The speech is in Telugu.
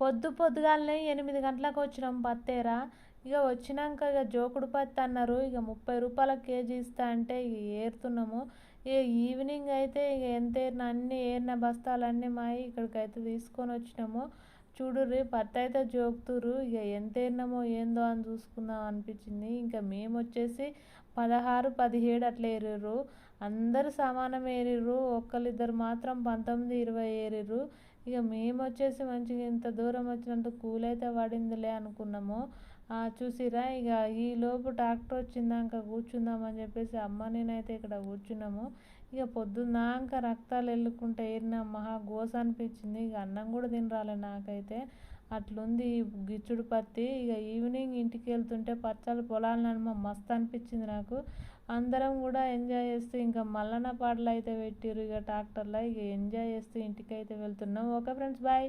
పొద్దు పొద్దుగాలనే ఎనిమిది గంటలకు వచ్చినాం పత్తేరా. ఇక వచ్చినాక ఇక జోకుడు పత్తి అన్నారు. ఇక ముప్పై రూపాయల కేజీ ఇస్తా అంటే ఇక ఏరుతున్నాము. ఇక ఈవినింగ్ అయితే ఇక ఎంత ఏరిన అన్ని ఏరిన బస్తాలన్నీ మాయి ఇక్కడికైతే తీసుకొని వచ్చినాము. చూడుర్రి పత్తి అయితే జోకుతురు ఇక ఎంత ఏరినామో ఏందో అని చూసుకుందాం అనిపించింది. ఇంకా మేము వచ్చేసి పదహారు పదిహేడు అట్లా ఏరిర్రు. అందరు సమానం ఏరిర్రు ఒక్కరిద్దరు మాత్రం పంతొమ్మిది ఇరవై ఏరిర్రు. ఇక మేము వచ్చేసి మంచిగా ఇంత దూరం వచ్చినంత కూలైతే అయితే పడిందిలే అనుకున్నాము. చూసిరా ఇక ఈ లోపు ట్రాక్టర్ వచ్చిందాక కూర్చుందామని చెప్పేసి అమ్మ నేనైతే ఇక్కడ కూర్చున్నాము. ఇక పొద్దున్నాక రక్తాలు వెళ్ళుకుంటే ఏరినా మహా గోస అనిపించింది ఇక అన్నం కూడా తినరాలే నాకైతే. అట్లుంది గిచ్చుడు పత్తి. ఇక ఈవినింగ్ ఇంటికి వెళ్తుంటే పచ్చళ్ళు పొలాలను నడుమ మస్తు అనిపించింది నాకు. అందరం కూడా ఎంజాయ్ చేస్తూ ఇంకా మల్లన్న పాటలు అయితే పెట్టిర్రు ఇక ట్రాక్టర్లో. ఇక ఎంజాయ్ చేస్తూ ఇంటికి అయితే వెళ్తున్నాం. Okay friends bye.